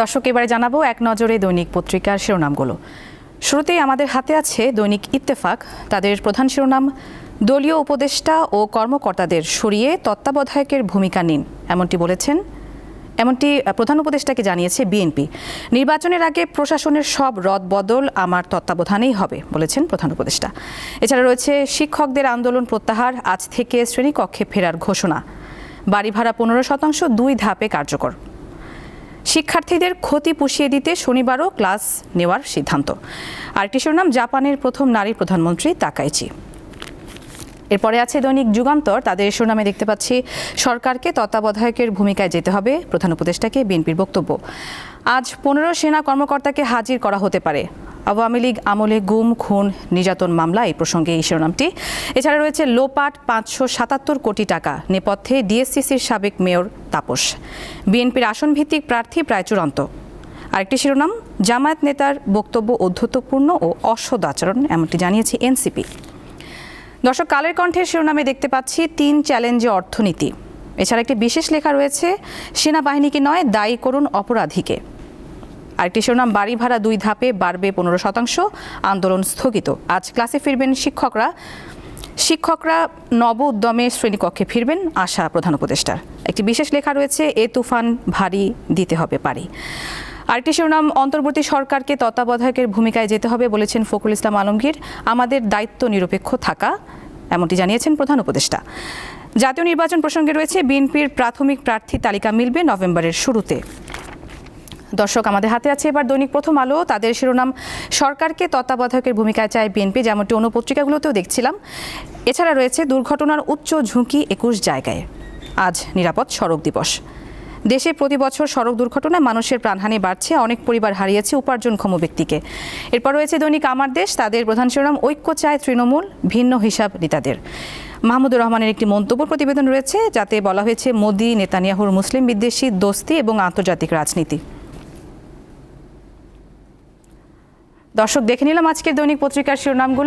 দর্শক, এবারে জানাব এক নজরে দৈনিক পত্রিকার শিরোনামগুলো। শুরুতেই আমাদের হাতে আছে দৈনিক ইত্তেফাক। তাদের প্রধান শিরোনাম, দলীয় উপদেষ্টা ও কর্মকর্তাদের সরিয়ে তত্ত্বাবধায়কের ভূমিকা নিন, এমনটি বলেছেন। এমনটি প্রধান উপদেষ্টাকে জানিয়েছে বিএনপি। নির্বাচনের আগে প্রশাসনের সব রদ বদল আমার তত্ত্বাবধানেই হবে, বলেছেন প্রধান উপদেষ্টা। এছাড়া রয়েছে শিক্ষকদের আন্দোলন প্রত্যাহার, আজ থেকে শ্রেণীকক্ষে ফেরার ঘোষণা। বাড়ি ভাড়া পনেরো শতাংশ, দুই ধাপে কার্যকর। শিক্ষার্থীদের ক্ষতি পুষিয়ে দিতে শনিবারও ক্লাস নেওয়ার সিদ্ধান্ত। আরেকটি শিরোনাম, জাপানের প্রথম নারী প্রধানমন্ত্রী তাকাইচি। এরপরে আছে দৈনিক যুগান্তর। তাদের শিরোনামে দেখতে পাচ্ছি, সরকারকে তত্ত্বাবধায়কের ভূমিকায় যেতে হবে, প্রধান উপদেষ্টাকে বিএনপির বক্তব্য। আজ পনেরো সেনা কর্মকর্তাকে হাজির করা হতে পারে। আওয়ামী লীগ আমলে গুম, খুন, নির্যাতন মামলা, এই প্রসঙ্গে এই শিরোনামটি। এছাড়া রয়েছে লোপাট পাঁচশো সাতাত্তর কোটি টাকা, নেপথ্যে ডিএসসিসির সাবেক মেয়র তাপস। বিএনপির আসনভিত্তিক প্রার্থী প্রায় চূড়ান্ত। আরেকটি শিরোনাম, জামায়াত নেতার বক্তব্য অধ্যত্বপূর্ণ ও অসদ আচরণ, এমনটি জানিয়েছে এনসিপি। দর্শক, কালের কণ্ঠের শিরোনামে দেখতে পাচ্ছি তিন চ্যালেঞ্জে অর্থনীতি। এছাড়া একটি বিশেষ লেখা রয়েছে, সেনাবাহিনীকে নয়, দায়ী করুন অপরাধীকে। আরেকটি শিরোনাম বাড়ি ভাড়া দুই ধাপে বাড়বে পনেরো শতাংশ, আন্দোলন স্থগিত। আজ ক্লাসে ফিরবেন শিক্ষকরা। শিক্ষকরা নব উদ্যমে শ্রেণীকক্ষে ফিরবেন, আশা প্রধান উপদেষ্টার। একটি বিশেষ লেখা রয়েছে, এ তুফান ভারী দিতে হবে পারি। আরেকটি শিরোনাম, অন্তর্বর্তী সরকারকে তত্ত্বাবধায়কের ভূমিকায় যেতে হবে বলেছেন ফখরুল ইসলাম আলমগীর। আমাদের দায়িত্ব নিরপেক্ষ থাকা, এমনটি জানিয়েছেন প্রধান উপদেষ্টা। জাতীয় নির্বাচন প্রসঙ্গে রয়েছে, বিএনপির প্রাথমিক প্রার্থী তালিকা মিলবে নভেম্বরের শুরুতে। দর্শক, আমাদের হাতে আছে এবার দৈনিক প্রথম আলো। তাদের শিরোনাম, সরকারকে তত্ত্বাবধায়কের ভূমিকায় চায় বিএনপি, যেমনটি অন্য পত্রিকাগুলোতেও দেখছিলাম। এছাড়া রয়েছে, দুর্ঘটনার উচ্চ ঝুঁকি একুশ জায়গায়। আজ নিরাপদ সড়ক দিবস। দেশে প্রতি বছর সড়ক দুর্ঘটনায় মানুষের প্রাণহানি বাড়ছে, অনেক পরিবার হারিয়েছে উপার্জনক্ষম ব্যক্তিকে। এরপর রয়েছে দৈনিক আমার দেশ, তাদের প্রধান শিরোনাম, ঐক্য চায় তৃণমূল, ভিন্ন হিসাব নেতাদের। মাহমুদুর রহমানের একটি মন্তব্য প্রতিবেদন রয়েছে, যাতে বলা হয়েছে মোদি, নেতানিয়াহুর মুসলিম বিদ্বেষী, দোস্তি এবং আন্তর্জাতিক রাজনীতি। দর্শক, দেখে নিলাম আজকের দৈনিক পত্রিকার শিরোনামগুলো।